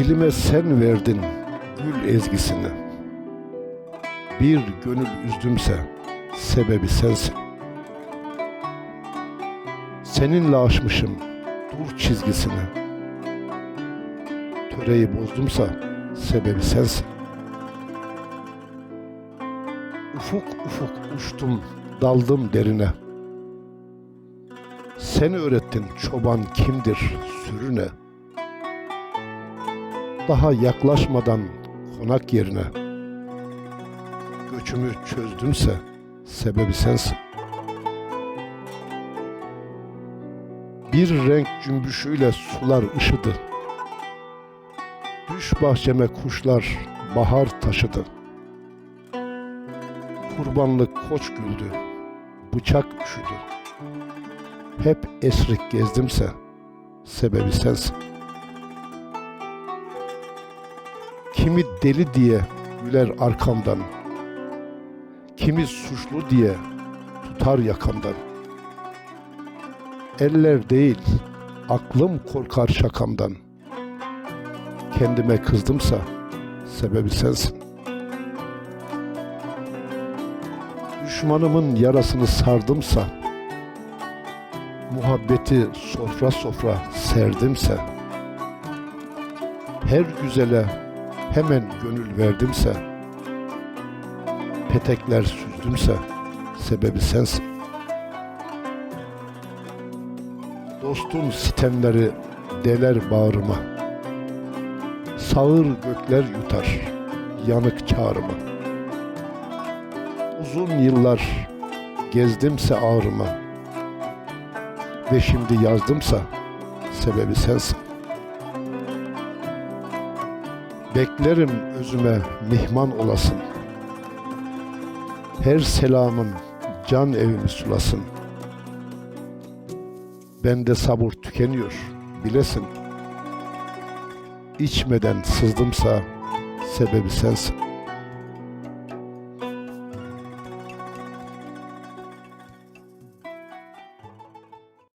Dilime sen verdin gül ezgisini. Bir gönül üzdümse sebebi sensin. Seninle aşmışım dur çizgisini. Töreyi bozdumsa sebebi sensin. Ufuk ufuk uçtum, daldım derine. Sen öğrettin çoban kimdir, sürü ne? Daha yaklaşmadan konak yerine. Göçümü çözdümse sebebi sensin. Bir renk cümbüşüyle sular ışıdı. Düş bahçeme kuşlar bahar taşıdı. Kurbanlık koç güldü, bıçak üşüdü. Hep esrik gezdimse sebebi sensin. Kimi deli diye güler arkamdan. Kimi suçlu diye tutar yakamdan. Eller değil, aklım korkar şakamdan. Kendime kızdımsa sebebi sensin. Düşmanımın yarasını sardımsa, muhabbeti sofra sofra serdimse, her güzele hemen gönül verdimse, petekler süzdümse, sebebi sensin. Dostum sitemleri deler bağrıma, sağır gökler yutar yanık çağrıma. Uzun yıllar gezdimse ağrıma ve şimdi yazdımsa sebebi sensin. Beklerim özüme mihman olasın. Her selamın can evimi sulasın. Bende sabır tükeniyor bilesin. İçmeden sızdımsa sebebi sensin.